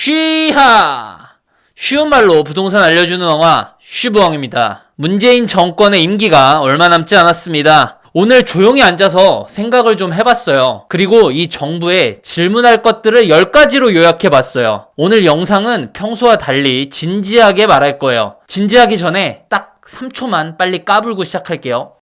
쉬하! 쉬운 말로 부동산 알려주는 영화 쉬부엉입니다. 문재인 정권의 임기가 얼마 남지 않았습니다. 오늘 조용히 앉아서 생각을 좀 해봤어요. 그리고 이 정부에 질문할 것들을 10가지로 요약해봤어요. 오늘 영상은 평소와 달리 진지하게 말할 거예요. 진지하기 전에 딱 3초만 빨리 까불고 시작할게요.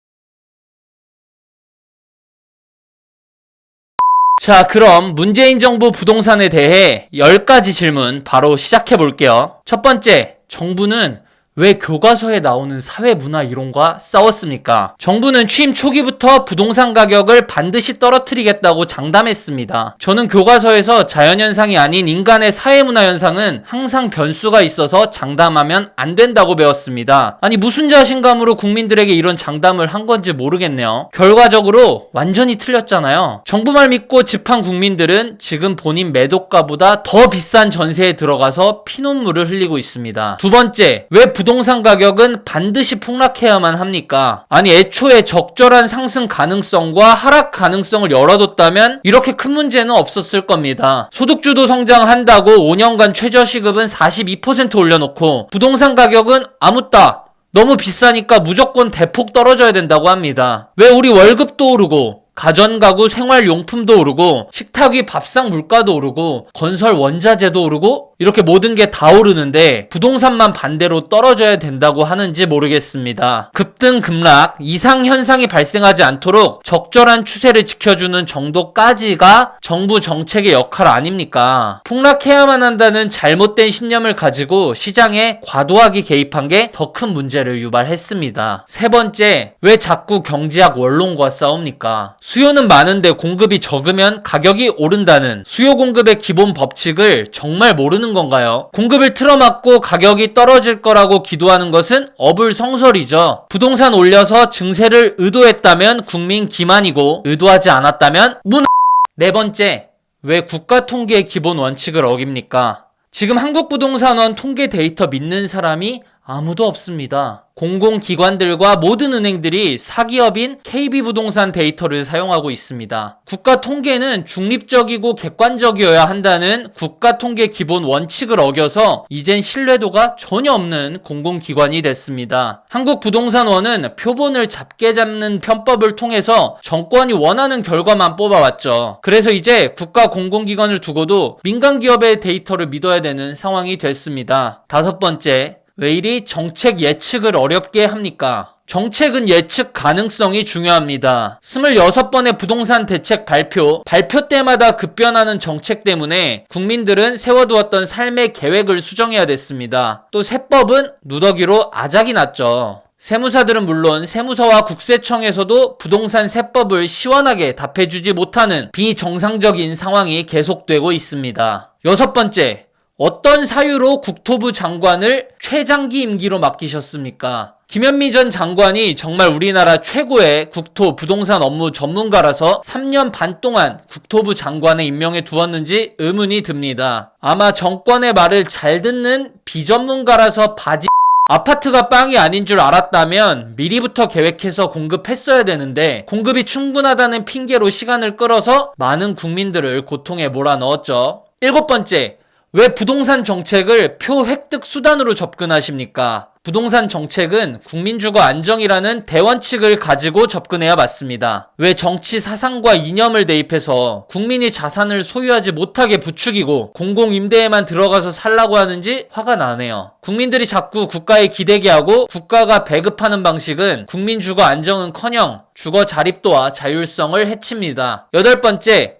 자, 그럼 문재인 정부 부동산에 대해 10가지 질문 바로 시작해 볼게요. 첫 번째, 정부는 왜 교과서에 나오는 사회 문화 이론과 싸웠습니까? 정부는 취임 초기부터 부동산 가격을 반드시 떨어뜨리겠다고 장담했습니다. 저는 교과서에서 자연현상이 아닌 인간의 사회 문화 현상은 항상 변수가 있어서 장담하면 안 된다고 배웠습니다. 아니, 무슨 자신감으로 국민들에게 이런 장담을 한 건지 모르겠네요. 결과적으로 완전히 틀렸잖아요. 정부 말 믿고 집한 국민들은 지금 본인 매도가보다 더 비싼 전세에 들어가서 피눈물을 흘리고 있습니다. 두 번째, 왜 부 동산 가격은 반드시 폭락해야만 합니까? 아니 애초에 적절한 상승 가능성과 하락 가능성을 열어뒀다면 이렇게 큰 문제는 없었을 겁니다. 소득주도 성장한다고 5년간 최저시급은 42% 올려놓고 부동산 가격은 아무따 너무 비싸니까 무조건 대폭 떨어져야 된다고 합니다. 왜 우리 월급도 오르고 가전가구 생활용품도 오르고 식탁 위 밥상 물가도 오르고 건설 원자재도 오르고 이렇게 모든 게 다 오르는데 부동산만 반대로 떨어져야 된다고 하는지 모르겠습니다. 급등 급락 이상 현상이 발생하지 않도록 적절한 추세를 지켜주는 정도까지가 정부 정책의 역할 아닙니까? 폭락해야만 한다는 잘못된 신념을 가지고 시장에 과도하게 개입한 게 더 큰 문제를 유발했습니다. 세 번째, 왜 자꾸 경제학 원론과 싸웁니까? 수요는 많은데 공급이 적으면 가격이 오른다는 수요 공급의 기본 법칙을 정말 모르는 건가요? 공급을 틀어막고 가격이 떨어질 거라고 기도하는 것은 어불성설이죠. 부동산 올려서 증세를 의도했다면 국민 기만이고 의도하지 않았다면 문. 네 번째, 왜 국가 통계의 기본 원칙을 어깁니까? 지금 한국부동산원 통계 데이터 믿는 사람이 아무도 없습니다. 공공기관들과 모든 은행들이 사기업인 KB부동산 데이터를 사용하고 있습니다. 국가 통계는 중립적이고 객관적이어야 한다는 국가 통계 기본 원칙을 어겨서 이젠 신뢰도가 전혀 없는 공공기관이 됐습니다. 한국부동산원은 표본을 잡게 잡는 편법을 통해서 정권이 원하는 결과만 뽑아왔죠. 그래서 이제 국가 공공기관을 두고도 민간기업의 데이터를 믿어야 되는 상황이 됐습니다. 다섯 번째, 왜 이리 정책 예측을 어렵게 합니까? 정책은 예측 가능성이 중요합니다. 26번의 부동산 대책 발표, 발표 때마다 급변하는 정책 때문에 국민들은 세워두었던 삶의 계획을 수정해야 됐습니다. 또 세법은 누더기로 아작이 났죠. 세무사들은 물론 세무서와 국세청에서도 부동산 세법을 시원하게 답해주지 못하는 비정상적인 상황이 계속되고 있습니다. 여섯 번째, 어떤 사유로 국토부 장관을 최장기 임기로 맡기셨습니까? 김현미 전 장관이 정말 우리나라 최고의 국토 부동산 업무 전문가라서 3년 반 동안 국토부 장관에 임명해 두었는지 의문이 듭니다. 아마 정권의 말을 잘 듣는 비전문가라서 바지 아파트가 빵이 아닌 줄 알았다면 미리부터 계획해서 공급했어야 되는데 공급이 충분하다는 핑계로 시간을 끌어서 많은 국민들을 고통에 몰아넣었죠. 일곱 번째, 왜 부동산 정책을 표 획득 수단으로 접근하십니까? 부동산 정책은 국민주거 안정이라는 대원칙을 가지고 접근해야 맞습니다. 왜 정치 사상과 이념을 대입해서 국민이 자산을 소유하지 못하게 부추기고 공공임대에만 들어가서 살라고 하는지 화가 나네요. 국민들이 자꾸 국가에 기대게 하고 국가가 배급하는 방식은 국민주거 안정은 커녕 주거 자립도와 자율성을 해칩니다. 여덟 번째,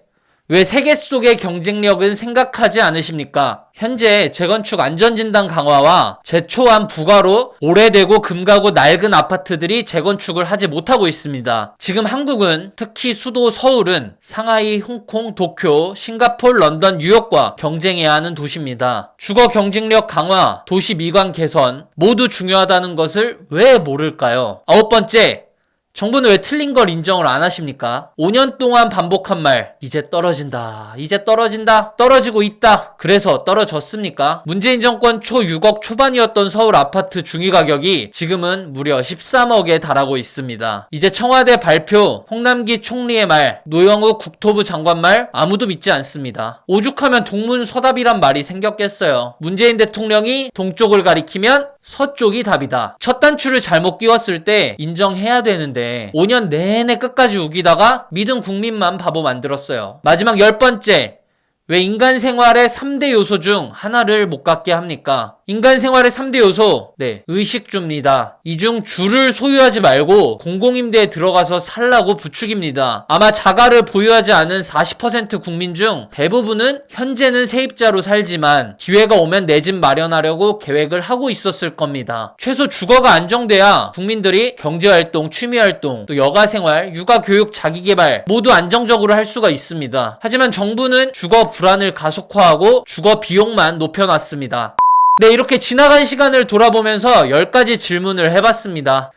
왜 세계 속의 경쟁력은 생각하지 않으십니까? 현재 재건축 안전진단 강화와 제초한 부가로 오래되고 금가고 낡은 아파트들이 재건축을 하지 못하고 있습니다. 지금 한국은 특히 수도 서울은 상하이, 홍콩, 도쿄, 싱가폴, 런던, 뉴욕과 경쟁해야 하는 도시입니다. 주거 경쟁력 강화, 도시 미관 개선 모두 중요하다는 것을 왜 모를까요? 아홉 번째, 정부는 왜 틀린 걸 인정을 안 하십니까? 5년 동안 반복한 말, 이제 떨어진다, 이제 떨어진다, 떨어지고 있다. 그래서 떨어졌습니까? 문재인 정권 초 6억 초반이었던 서울 아파트 중위 가격이 지금은 무려 13억에 달하고 있습니다. 이제 청와대 발표, 홍남기 총리의 말, 노영우 국토부 장관 말 아무도 믿지 않습니다. 오죽하면 동문서답이란 말이 생겼겠어요. 문재인 대통령이 동쪽을 가리키면 서쪽이 답이다. 첫 단추를 잘못 끼웠을 때 인정해야 되는데 5년 내내 끝까지 우기다가 믿은 국민만 바보 만들었어요. 마지막 열 번째. 왜 인간 생활의 3대 요소 중 하나를 못 갖게 합니까? 인간 생활의 3대 요소. 네, 의식주입니다. 이 중 주를 소유하지 말고 공공임대에 들어가서 살라고 부축입니다. 아마 자가를 보유하지 않은 40% 국민 중 대부분은 현재는 세입자로 살지만 기회가 오면 내 집 마련하려고 계획을 하고 있었을 겁니다. 최소 주거가 안정돼야 국민들이 경제활동, 취미활동, 또 여가생활, 육아교육, 자기개발 모두 안정적으로 할 수가 있습니다. 하지만 정부는 주거 불안을 가속화하고 주거 비용만 높여놨습니다. 네, 이렇게 지나간 시간을 돌아보면서 10가지 질문을 해봤습니다.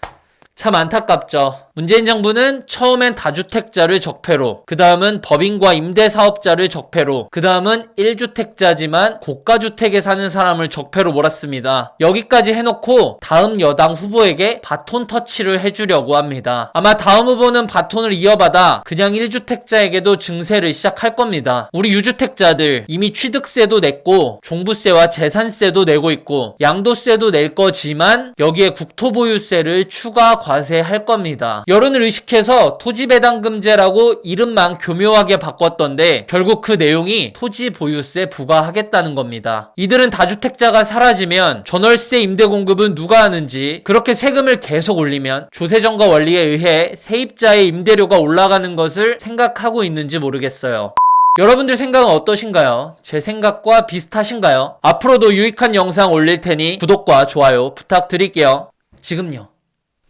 참 안타깝죠. 문재인 정부는 처음엔 다주택자를 적폐로, 그 다음은 법인과 임대사업자를 적폐로, 그 다음은 1주택자지만 고가주택에 사는 사람을 적폐로 몰았습니다. 여기까지 해놓고 다음 여당 후보에게 바톤 터치를 해주려고 합니다. 아마 다음 후보는 바톤을 이어받아 그냥 1주택자에게도 증세를 시작할 겁니다. 우리 유주택자들 이미 취득세도 냈고, 종부세와 재산세도 내고 있고, 양도세도 낼 거지만 여기에 국토보유세를 추가 과세할 겁니다. 여론을 의식해서 토지배당금제라고 이름만 교묘하게 바꿨던데 결국 그 내용이 토지 보유세 부과하겠다는 겁니다. 이들은 다주택자가 사라지면 전월세 임대 공급은 누가 하는지 그렇게 세금을 계속 올리면 조세정가 원리에 의해 세입자의 임대료가 올라가는 것을 생각하고 있는지 모르겠어요. 여러분들 생각은 어떠신가요? 제 생각과 비슷하신가요? 앞으로도 유익한 영상 올릴 테니 구독과 좋아요 부탁드릴게요. 지금요.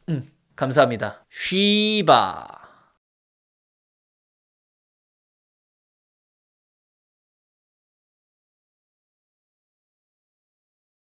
음, 감사합니다. 쉬바.